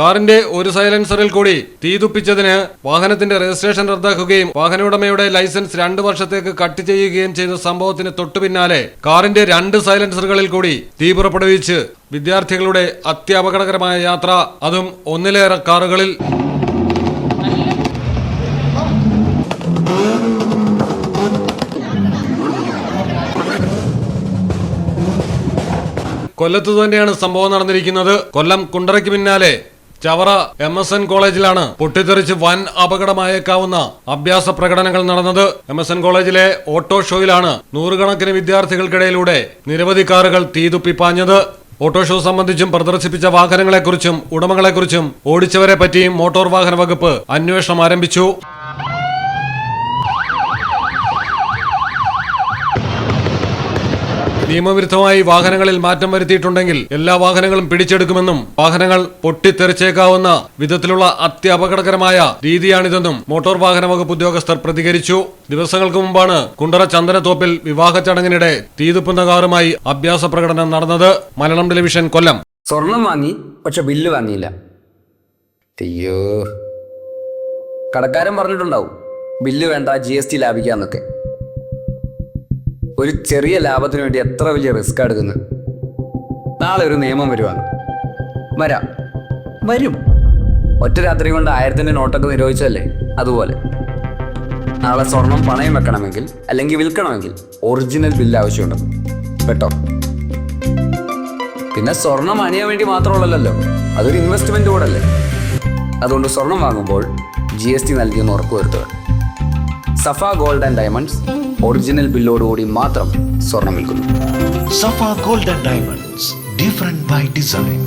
കാറിന്റെ ഒരു സൈലൻസറിൽ കൂടി തീതുപ്പിച്ചതിന് വാഹനത്തിന്റെ രജിസ്ട്രേഷൻ റദ്ദാക്കുകയും വാഹനോടമയുടെ ലൈസൻസ് രണ്ട് വർഷത്തേക്ക് കട്ട് ചെയ്യുകയും ചെയ്ത സംഭവത്തിന് തൊട്ടുപിന്നാലെ കാറിന്റെ രണ്ട് സൈലൻസറുകളിൽ കൂടി തീ പുറപ്പെടുവിച്ച് വിദ്യാർത്ഥികളുടെ അത്യപകടകരമായ യാത്ര അതും ഒന്നിലേറെ കാറുകളിൽ. കൊല്ലത്ത് തന്നെയാണ് സംഭവം നടന്നിരിക്കുന്നത്. കൊല്ലം കുണ്ടറയ്ക്ക് പിന്നാലെ ചവറ എം എസ് എൻ കോളേജിലാണ് പൊട്ടിത്തെറിച്ച് വൻ അപകടമായേക്കാവുന്ന അഭ്യാസ പ്രകടനങ്ങൾ നടന്നത്. എം എസ് എൻ കോളേജിലെ ഓട്ടോ ഷോയിലാണ് നൂറുകണക്കിന് വിദ്യാർത്ഥികൾക്കിടയിലൂടെ നിരവധി കാറുകൾ തീതുപ്പി പാഞ്ഞത്. ഓട്ടോ ഷോ സംബന്ധിച്ചും പ്രദർശിപ്പിച്ച വാഹനങ്ങളെക്കുറിച്ചും ഉടമകളെക്കുറിച്ചും ഓടിച്ചവരെ പറ്റിയും മോട്ടോർ വാഹന വകുപ്പ് അന്വേഷണം ആരംഭിച്ചു. നിയമവിരുദ്ധമായി വാഹനങ്ങളിൽ മാറ്റം വരുത്തിയിട്ടുണ്ടെങ്കിൽ എല്ലാ വാഹനങ്ങളും പിടിച്ചെടുക്കുമെന്നും വാഹനങ്ങൾ പൊട്ടിത്തെറിച്ചേക്കാവുന്ന വിധത്തിലുള്ള അത്യപകടകരമായ രീതിയാണിതെന്നും മോട്ടോർ വാഹന വകുപ്പ് ഉദ്യോഗസ്ഥർ പ്രതികരിച്ചു. ദിവസങ്ങൾക്ക് മുമ്പാണ് കുണ്ടറ ചന്ദനത്തോപ്പിൽ വിവാഹ ചടങ്ങിനിടെ തീതുപ്പുന്ന കാറുമായി അഭ്യാസ പ്രകടനം നടന്നത്. മലയാളം ടെലിവിഷൻ കൊല്ലം. സ്വർണം വാങ്ങി പക്ഷെ ബില്ല് വാങ്ങിയില്ല. അയ്യോ. കടക്കാരൻ പറഞ്ഞിട്ടുണ്ടാവും ബില്ല് വേണ്ട ജി എസ് ടി ലാഭിക്കാന്നൊക്കെ. ഒരു ചെറിയ ലാഭത്തിന് വേണ്ടി എത്ര വലിയ റിസ്ക് എടുക്കുന്നത്? നാളെ ഒരു നിയമം വരുവാണ്. വരാം. വരും. ഒറ്റ രാത്രി കൊണ്ട് ആയിരത്തിന്റെ നോട്ടൊക്കെ നിരോധിച്ചല്ലേ അതുപോലെ. നാളെ സ്വർണം പണയം വെക്കണമെങ്കിൽ അല്ലെങ്കിൽ വിൽക്കണമെങ്കിൽ ഒറിജിനൽ ബില്ല് ആവശ്യമുണ്ട്. കേട്ടോ? പിന്നെ സ്വർണം അണിയാൻ വേണ്ടി മാത്രമുള്ളല്ലോ അതൊരു ഇൻവെസ്റ്റ്മെന്റ് കൂടെ അല്ലേ അതുകൊണ്ട് സ്വർണം വാങ്ങുമ്പോൾ ജി എസ് ടി നൽകിയെന്ന് ഉറപ്പുവരുത്തുക Safa gold and diamonds original ബില്ലോടുകൂടി മാത്രം സ്വർണം വിൽക്കുന്നു Gold and Diamonds, different by design.